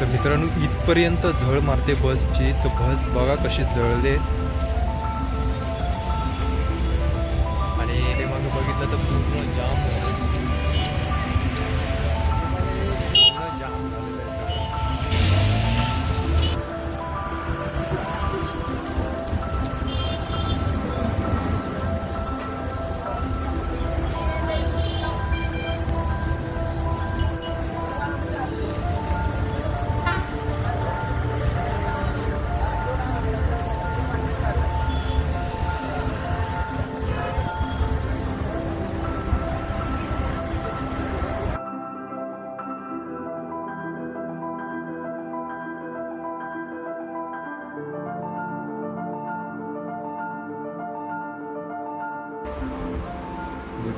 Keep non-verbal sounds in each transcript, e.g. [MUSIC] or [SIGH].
तर मित्रांनो इथपर्यंत झळ मारते बसची तर बस बघा कशी जळले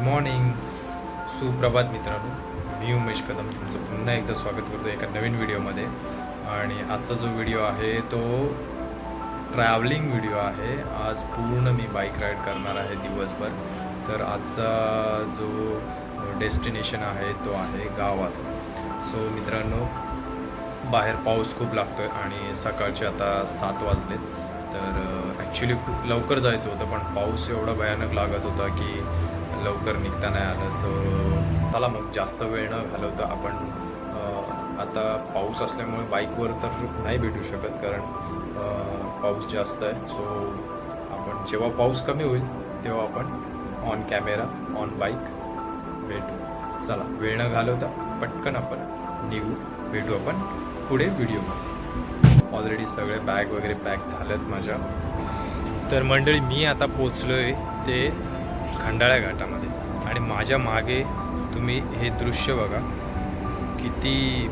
गुड मॉर्निंग सुप्रभात मित्रांनो. मी उमेश कदम तुमचं पुन्हा एकदा स्वागत करतो एका नवीन व्हिडिओमध्ये. आणि आजचा जो व्हिडिओ आहे तो ट्रॅव्हलिंग व्हिडिओ आहे. आज पूर्ण मी बाईक राईड करणार आहे दिवसभर. तर आजचा जो डेस्टिनेशन आहे तो आहे गावाचा. सो मित्रांनो बाहेर पाऊस खूप लागतो आहे आणि सकाळचे आता सात वाजलेत. तर uh, ॲक्च्युली खूप लवकर जायचं होतं पण पाऊस एवढा भयानक लागत होता की लवकर निघता नाही आलं तर चला मग जास्त वेळ न घालवता आपण आता पाऊस असल्यामुळे बाईकवर तर नाही भेटू शकत कारण पाऊस जास्त आहे. सो आपण जेव्हा पाऊस कमी होईल तेव्हा आपण ऑन कॅमेरा ऑन बाईक भेटू. चला वेळ न घालवता पटकन आपण निघू भेटू आपण पुढे व्हिडिओमध्ये ऑलरेडी सगळे बॅग वगैरे पॅक झाल्यात माझ्या. तर मंडळी मी आता पोचलो आहे ते खंडाळ्या घाटामध्ये. आणि माझ्या मागे तुम्ही हे दृश्य बघा. किती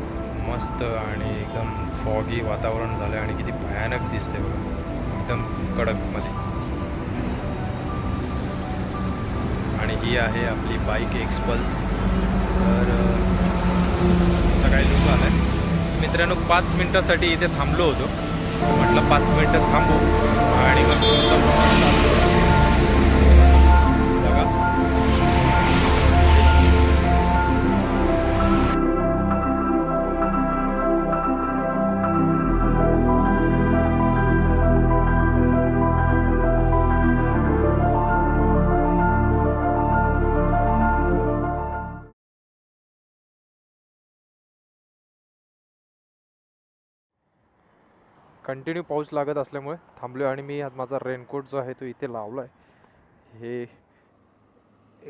मस्त आणि एकदम फॉगी वातावरण झालं आणि किती भयानक दिसते बघा. एकदम कडकमध्ये. आणि ही आहे आपली बाईक एक्सपल्स तर सकाळी लूक आलं आहे मित्रांनो पाच मिनटासाठी इथे थांबलो होतो. म्हटलं पाच मिनटं थांबू आणि मग कंटिन्यू पाऊस लागत असल्यामुळे थांबलो आणि मी आज माझा रेनकोट जो आहे तो इथे लावला आहे हे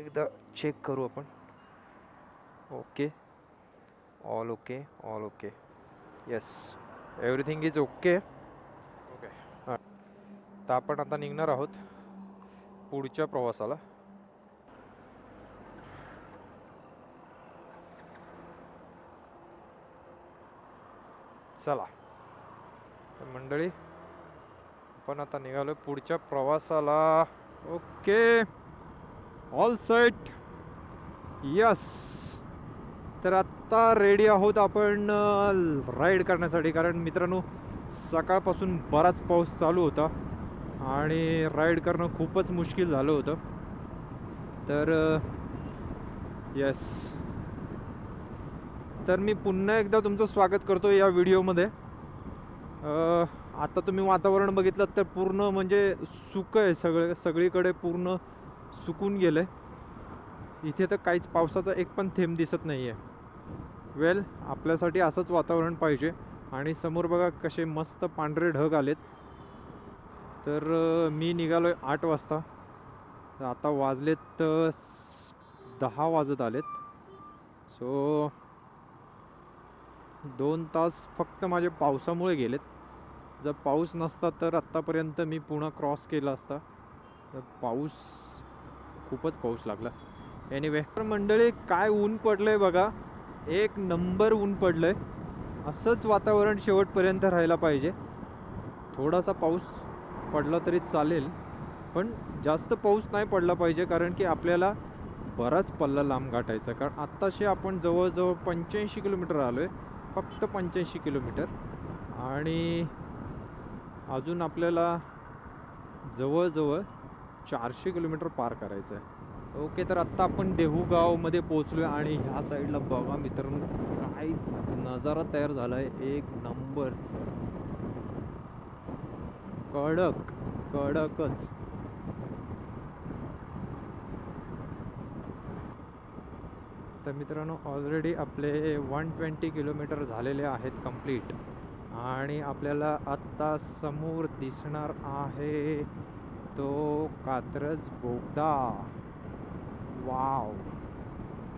एकदा चेक करू आपण. Okay all okay all okay yes everything is okay okay हां. तर आपण आता निघणार आहोत पुढच्या प्रवासाला. चला. मंडळी आपण आता निघालो पुढच्या प्रवासाला. ओके. ऑल सेट यस तर आत्ता रेडी आहोत आपण राईड करण्यासाठी. कारण मित्रांनो सकाळपासून बराच पाऊस चालू होता आणि राईड करणं खूपच मुश्किल झालं होतं. तर यस तर मी पुन्हा एकदा तुमचं स्वागत करतो या व्हिडिओमध्ये आता तुम्ही वातावरण बघितलं तर पूर्ण म्हणजे सुकं आहे सगळे सगळीकडे पूर्ण सुकून गेलं आहे इथे तर काहीच पावसाचा एक पण थेंब दिसत नाही आहे वेल आपल्यासाठी असंच वातावरण पाहिजे. आणि समोर बघा कसे मस्त पांढरे ढग आलेत. तर मी निघालो आहे आठ वाजता. आता वाजलेत तर दहा वाजत आलेत. सो दोन तास फक्त माझे पावसामुळे गेलेत. जर पाऊस नसता तर आत्तापर्यंत मी पुणा क्रॉस केला असता. तर पाऊस खूपच पाऊस लागला. एनिवे तर मंडळी काय ऊन पडलंय बघा. एक नंबर ऊन पडलंय. असंच वातावरण शेवटपर्यंत राहायला पाहिजे. थोडासा पाऊस पडला तरी चालेल पण जास्त पाऊस नाही पडला पाहिजे कारण की आपल्याला बराच पल्ला लांब गाठायचा. कारण आत्ताशी आपण जवळजवळ पंच्याऐंशी किलोमीटर आलो आहे फक्त पंच्याऐंशी किलोमीटर. आणि अजून आपल्याला जवळजवळ चारशे किलोमीटर पार करायचं आहे ओके तर आत्ता आपण देहूगावमध्ये पोहोचलो आहे आणि ह्या साईडला बघा मित्रांनो काय नजारा तयार झाला आहे एक नंबर. कडक कडकच. तर मित्रांनो ऑलरेडी आपले वन ट्वेंटी किलोमीटर झालेले आहेत कंप्लीट आणि आपल्याला आत्ता समोर दिसणार आहे तो कात्रज बोगदा. वाव.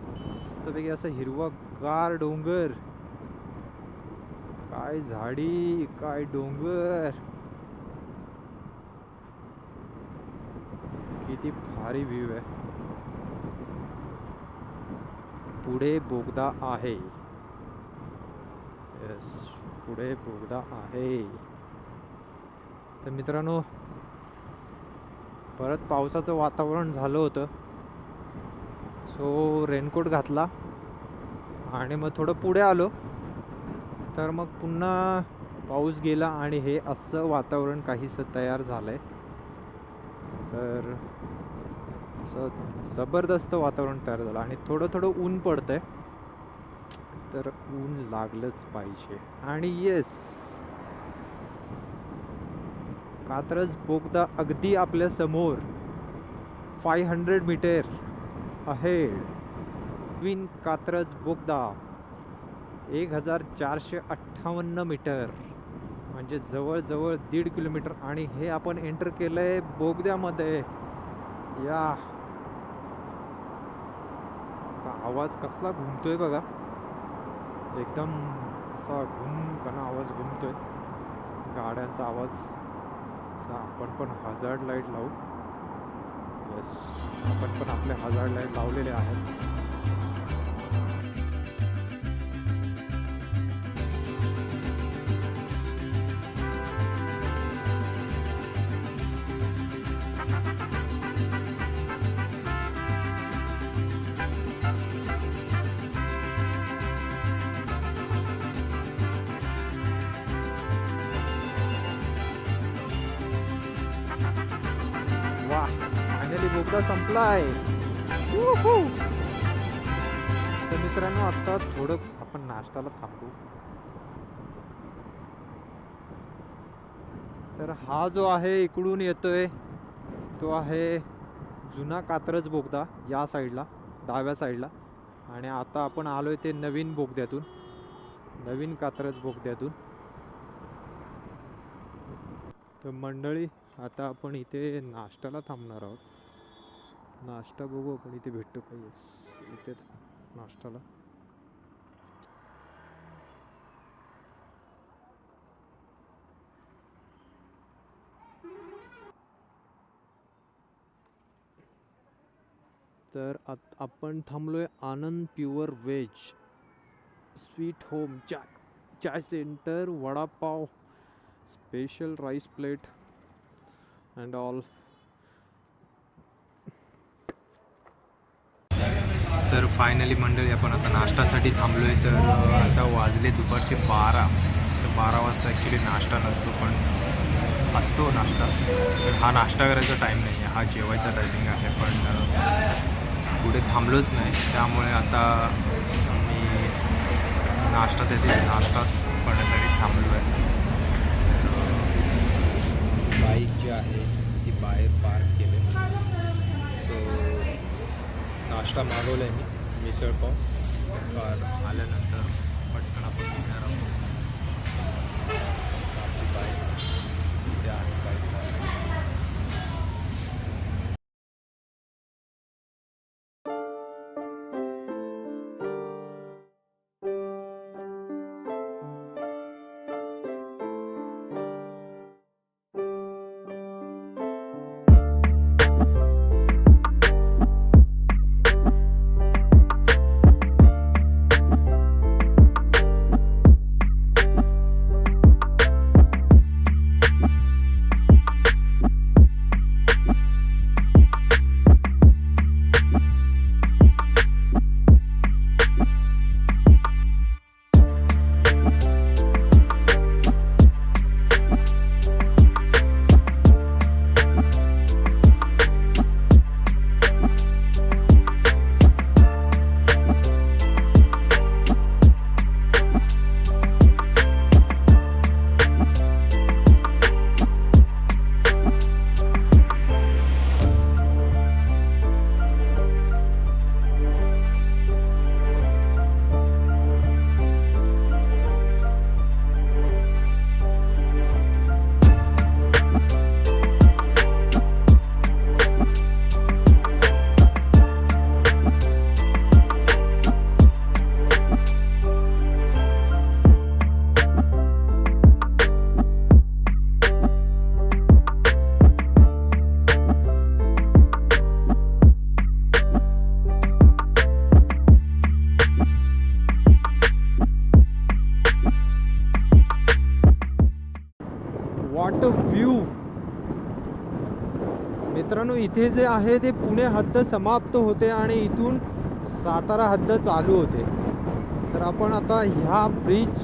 मस्तपैकी असं हिरवगार डोंगर. काय झाडी काय डोंगर. किती भारी व्ह्यू आहे. पुढे बोगदा आहे. यस पुढे बोगदा आहे. तर मित्रांनो परत पावसाचं वातावरण झालं होतं. सो रेनकोट घातला आणि मग थोडं पुढे आलो. तर मग पुन्हा पाऊस गेला आणि हे असं वातावरण काहीसं तयार झालं आहे तर असं जबरदस्त वातावरण तयार झालं आणि थोडं थोडं ऊन पडतं आहे तर ऊन लागलंच पाहिजे. आणि येस कात्रज बोगदा अगदी आपल्यासमोर. फाय हंड्रेड मीटर आहे क्वीन कात्रज बोगदा. एक हजार चारशे अठ्ठावन्न मीटर म्हणजे जवळजवळ दीड किलोमीटर. आणि हे आपण एंटर केलं आहे बोगद्यामध्ये. या. आवाज कसला घुमतोय बघा. एकदम असा घुमकना आवाज घुमतो आहे गाड्यांचा आवाज. असा आपण पण हजार्ड लाइट लावू. येस आपण पण आपले हजार्ड लाइट लावलेले आहेत. बोगदा संपलाय. Woohoo! तर मित्रांनो आता थोडं आपण नाश्त्याला थांबू. तर हा जो आहे इकडून येतोय तो आहे जुना कात्रज बोगदा या साईडला डाव्या साईडला. आणि आता आपण आलोय ते नवीन बोगद्यातून नवीन कात्रज बोगद्यातून. तर मंडळी आता आपण इथे नाश्त्याला थांबणार आहोत. नाश्ता बघू आपण इथे भेटतो का येस इथे नाश्त्याला. तर आत आपण थांबलोय Anand pure veg sweet home chai chai centre vada pav special rice plate and all तर फायनली मंडळी आपण आता नाश्त्यासाठी थांबलो आहे तर आता वाजले दुपारचे बारा. तर बारा वाजता ॲक्च्युली नाश्ता नसतो पण असतो नाश्ता. पण हा नाश्ता करायचा टाईम नाही आहे हा जेवायचा टायमिंग आहे पण कुठे पुढे थांबलोच नाही. त्यामुळे आता मी नाश्ता तिथेच नाश्ता करण्यासाठी थांबलो आहे बाईक जी आहे ती बाहेर पार्क केली. नाश्ता मागवला आहे मी मिसळपाव तर आल्यानंतर पटकन आपण इथे जे आहे ते पुणे हद्द समाप्त होते आणि इथून सातारा हद्द चालू होते. तर आपण आता ह्या ब्रिज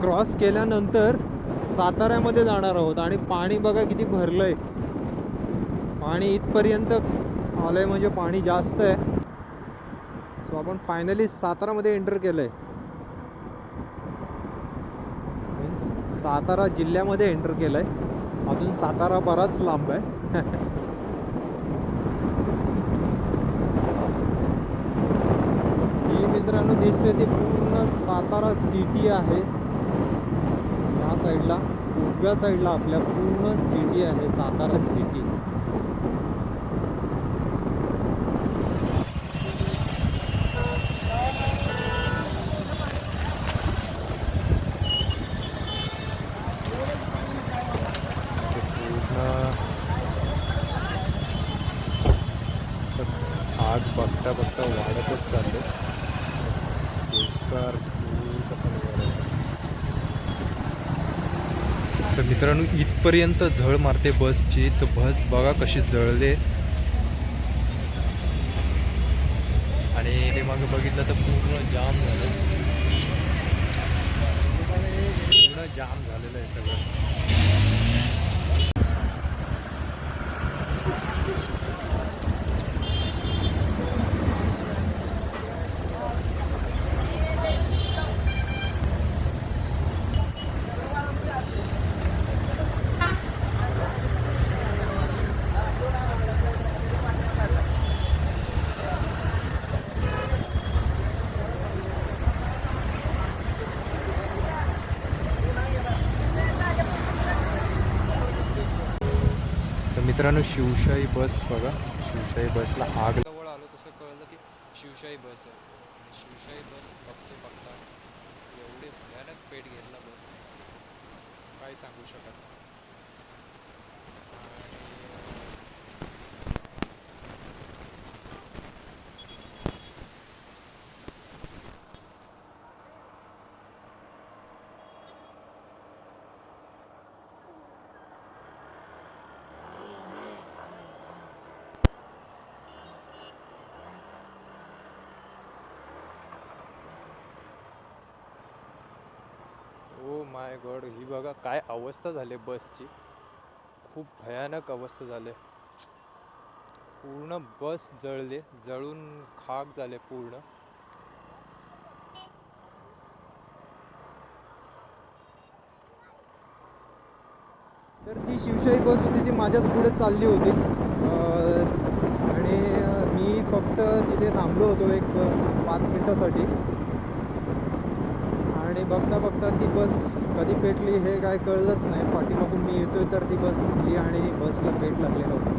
क्रॉस केल्यानंतर साताऱ्यामध्ये जाणार आहोत आणि पाणी बघा किती भरलं आहे पाणी इथपर्यंत आलं आहे म्हणजे पाणी जास्त आहे. सो आपण फायनली सातारामध्ये एंटर केलं मीन्स सातारा जिल्ह्यामध्ये एंटर केलं आहे अजून सातारा बराच लांब आहे [LAUGHS] ही मित्रांनो दिसते ती पूर्ण सातारा सिटी आहे. ह्या साईडला उजव्या साईडला आपल्या पूर्ण सिटी आहे सातारा सिटी पूर्ण आग बघता बघता वाढतच चालले बेकार तर मित्रांनो इथपर्यंत झळ मारते बसची. तर बस बघा कशी जळले आणि ते मागे बघितलं तर पूर्ण जाम झालं. पूर्ण जाम झालेलं आहे सगळं तर मित्रांनो शिवशाही बस बघा. शिवशाही बसला आग. जवळ आलो तसं कळलं की शिवशाही बस आहे. आणि शिवशाही बस बघतो बघता एवढे भयानक पेट घेतला बसने. काय सांगू शकत नाही. माय गॉड? ही बघा काय अवस्था झाली बसची. खूप भयानक अवस्था झाली. पूर्ण बस जळले जळून खाक झाले पूर्ण. तर ती शिवशाही बस होती ती माझ्याच पुढे चालली होती. आणि मी फक्त तिथे थांबलो होतो एक पाच मिनटासाठी. बघता बघता ती बस कधी पेटली हे काय कळलंच नाही. पाठीमागून मी येतोय तर ती बस उठली आणि बसला पेट लागलेला होता.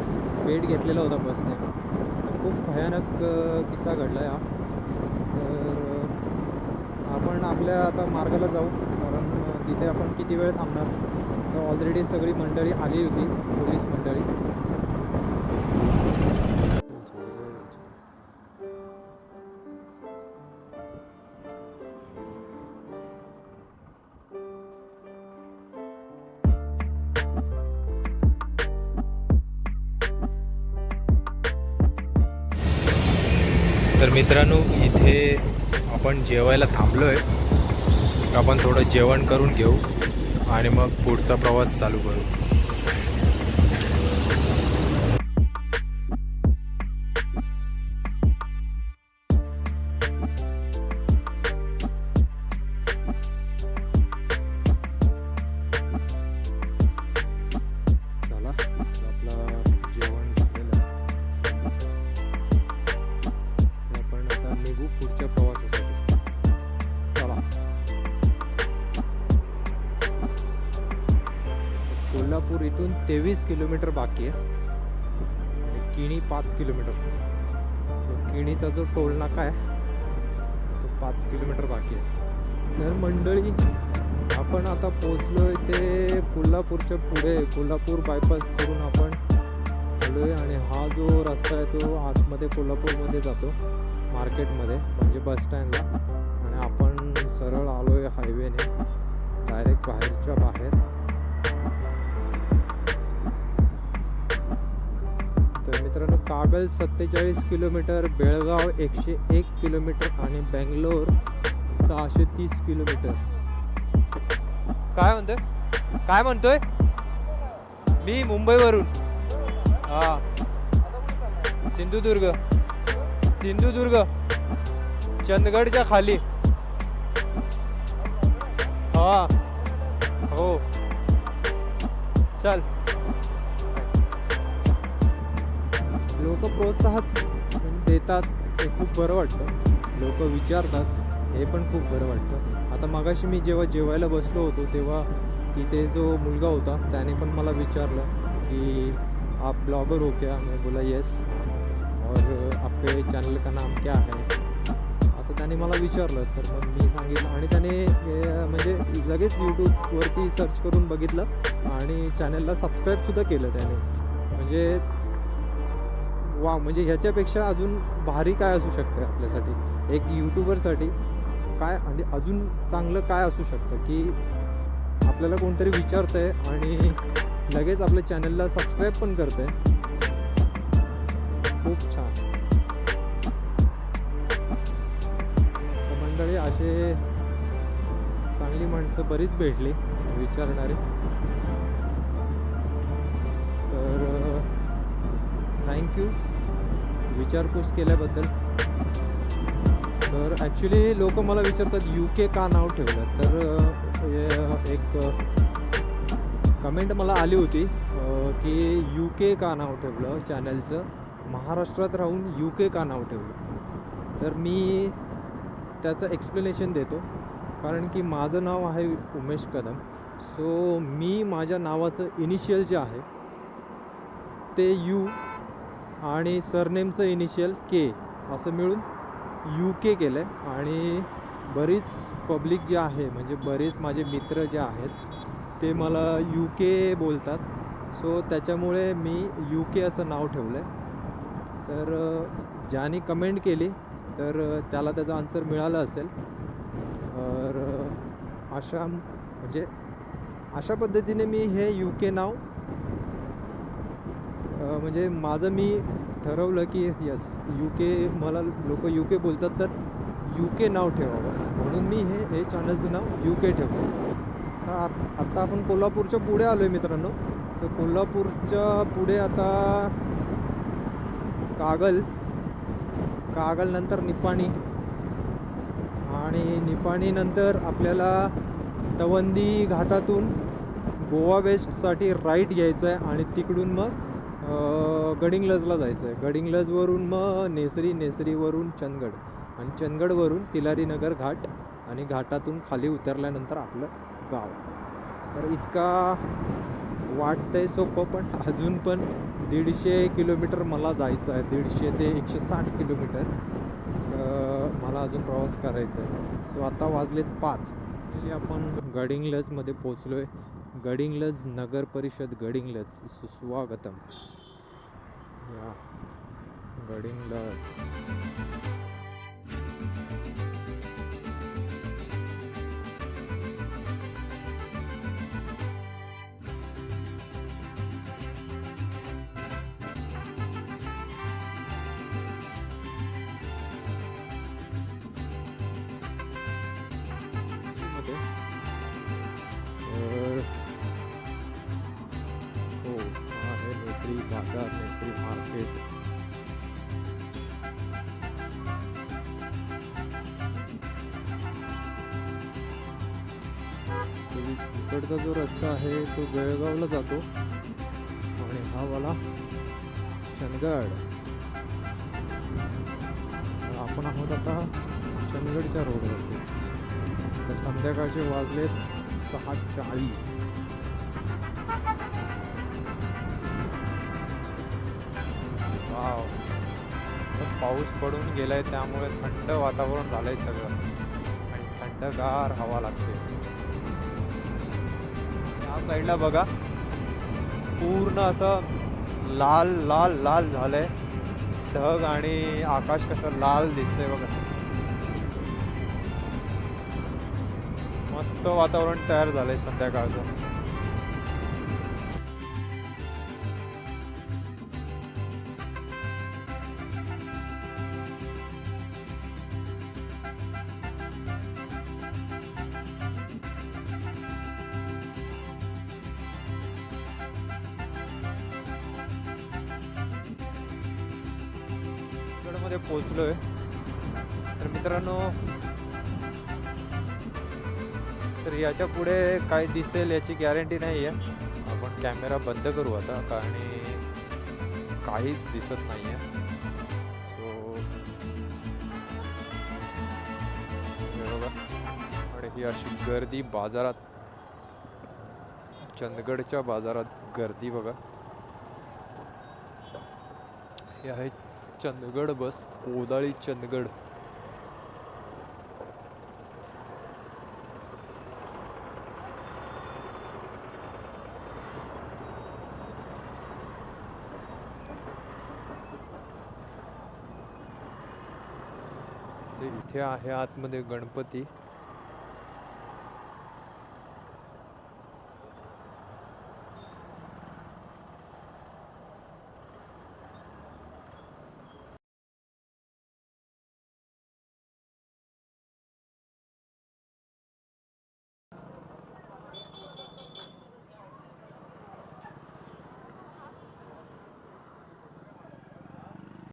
पेट घेतलेला होता बसने. खूप भयानक किस्सा घडला हा. तर आपण आपल्या आता मार्गाला जाऊ. कारण तिथे आपण किती वेळ थांबणार? ऑलरेडी सगळी मंडळी आली होती पोलीस मंडळी. मित्रांनो इथे आपण जेवायला थांबलो आहे आपण थोडं जेवण करून घेऊ आणि मग पुढचा प्रवास चालू करू. किलोमीटर बाकी आहे. किणी पाच किलोमीटर. किणीचा जो टोल नाका आहे तो पाच किलोमीटर बाकी आहे. तर मंडळी आपण आता पोचलो आहे ते कोल्हापूरच्या पुढे. कोल्हापूर बायपास करून आपण आलोय आणि हा जो रस्ता आहे तो आतमध्ये कोल्हापूरमध्ये जातो मार्केटमध्ये म्हणजे बस स्टँडला. आणि आपण सरळ आलो आहे हायवेने डायरेक्ट बाहेरच्या बाहेर. कागल सत्तेचाळीस किलोमीटर बेळगाव एकशे एक किलोमीटर आणि बेंगलोर सहाशे तीस किलोमीटर. काय म्हणतोय? काय म्हणतोय? मी मुंबईवरून. हा. सिंधुदुर्ग. सिंधुदुर्ग. चंदगडच्या खाली. हा. हो. चल. लोक प्रोत्साहन देतात ते खूप बरं वाटतं. लोक विचारतात हे पण खूप बरं वाटतं. आता मागाशी मी जेव्हा जेवायला बसलो होतो तेव्हा तिथे जो मुलगा होता त्याने पण मला विचारलं की आप ब्लॉगर हो क्या? मैं बोला येस. और आपके चॅनल का नाम क्या है? असं त्याने मला विचारलं. तर मग मी सांगितलं आणि त्याने म्हणजे लगेच यूट्यूबवरती सर्च करून बघितलं आणि चॅनलला सबस्क्राईबसुद्धा केलं त्याने. म्हणजे वा म्हणजे ह्याच्यापेक्षा अजून भारी काय असू शकतं आपल्यासाठी? एक यूट्यूबरसाठी काय आणि अजून चांगलं काय असू शकतं? की आपल्याला कोणतरी विचारतंय आणि लगेच आपल्या चॅनलला सबस्क्राईब पण करतंय. खूप छान. तर मंडळी असे चांगली माणसं बरीच भेटली विचारणारी. तर थँक्यू विचारपूस केल्याबद्दल. तर ॲक्च्युली लोक मला विचारतात यू के का नाव ठेवलं? तर एक कमेंट मला आली होती की यू के का नाव ठेवलं चॅनलचं महाराष्ट्रात राहून यू के का नाव ठेवलं? तर मी त्याचं एक्सप्लेनेशन देतो. कारण की माझं नाव आहे उमेश कदम. सो मी माझ्या नावाचं इनिशियल जे आहे ते यू आणि सरनेमचं इनिशियल के असं मिळून यू के केलं आहे आणि बरीच पब्लिक जे आहे म्हणजे बरेच माझे मित्र जे आहेत ते मला यू के बोलतात. सो त्याच्यामुळे मी यू के असं नाव ठेवलं आहे तर ज्याने कमेंट केली तर त्याला त्याचा आन्सर मिळाला असेल. तर अशा म्हणजे अशा पद्धतीने मी हे यू के नाव म्हणजे माझं मी ठरवलं की यस यू के मला लोक यू के बोलतात तर यू के नाव ठेवावं. म्हणून मी हे हे चॅनलचं नाव यू के ठेवलं. तर आत- आत्ता आपण कोल्हापूरच्या पुढे आलो आहे मित्रांनो. तर कोल्हापूरच्या पुढे आता कागल कागल नंतर निपाणी आणि निपाणीनंतर आपल्याला तवंदी घाटातून गोवा वेस्टसाठी राईट घ्यायचं आहे आणि तिकडून मग गडिंग्लजला जायचं आहे गडिंग्लजवरून मग नेसरी नेसरीवरून चंदगड. आणि चंदगडवरून तिलारी नगर घाट आणि घाटातून खाली उतरल्यानंतर आपलं गाव. तर इतका वाटतंय सोपं पण अजून पण दीडशे किलोमीटर मला जायचं आहे. दीडशे ते एकशे साठ किलोमीटर मला अजून प्रवास करायचा आहे सो आता वाजलेत पाच. आपण गडिंग्लजमध्ये पोचलो आहे गडिंग्लज नगर परिषद गडिंग्लज. सुस्वागतम. या गडिंग्लज. इकडचा जो रस्ता आहे तो बेळगावला जातो. आणि हा वाला चंदगड. आपण आहोत आता चंदगडच्या रोडवरती. तर संध्याकाळचे वाजलेत सहा चाळीस वाव पाऊस पडून गेलाय त्यामुळे थंड वातावरण झालंय सगळं. आणि थंडगार हवा लागते. साईडला बघा. पूर्ण असं लाल लाल लाल झालंय. ढग आणि आकाश कसं लाल दिसतंय बघा. मस्त वातावरण तयार झालंय संध्याकाळचं. मध्ये पोचलोय तर मित्रांनो तर याच्यापुढे काय दिसेल याची गॅरंटी नाही आहे आपण कॅमेरा बंद करू आता आणि काहीच दिसत नाही आहे सो बघा. आणि ही अशी गर्दी बाजारात चंदगडच्या बाजारात गर्दी बघा. हे आहे चंदगड बस कोदाळी चंदगड. ते इथे आहे आतमध्ये गणपती.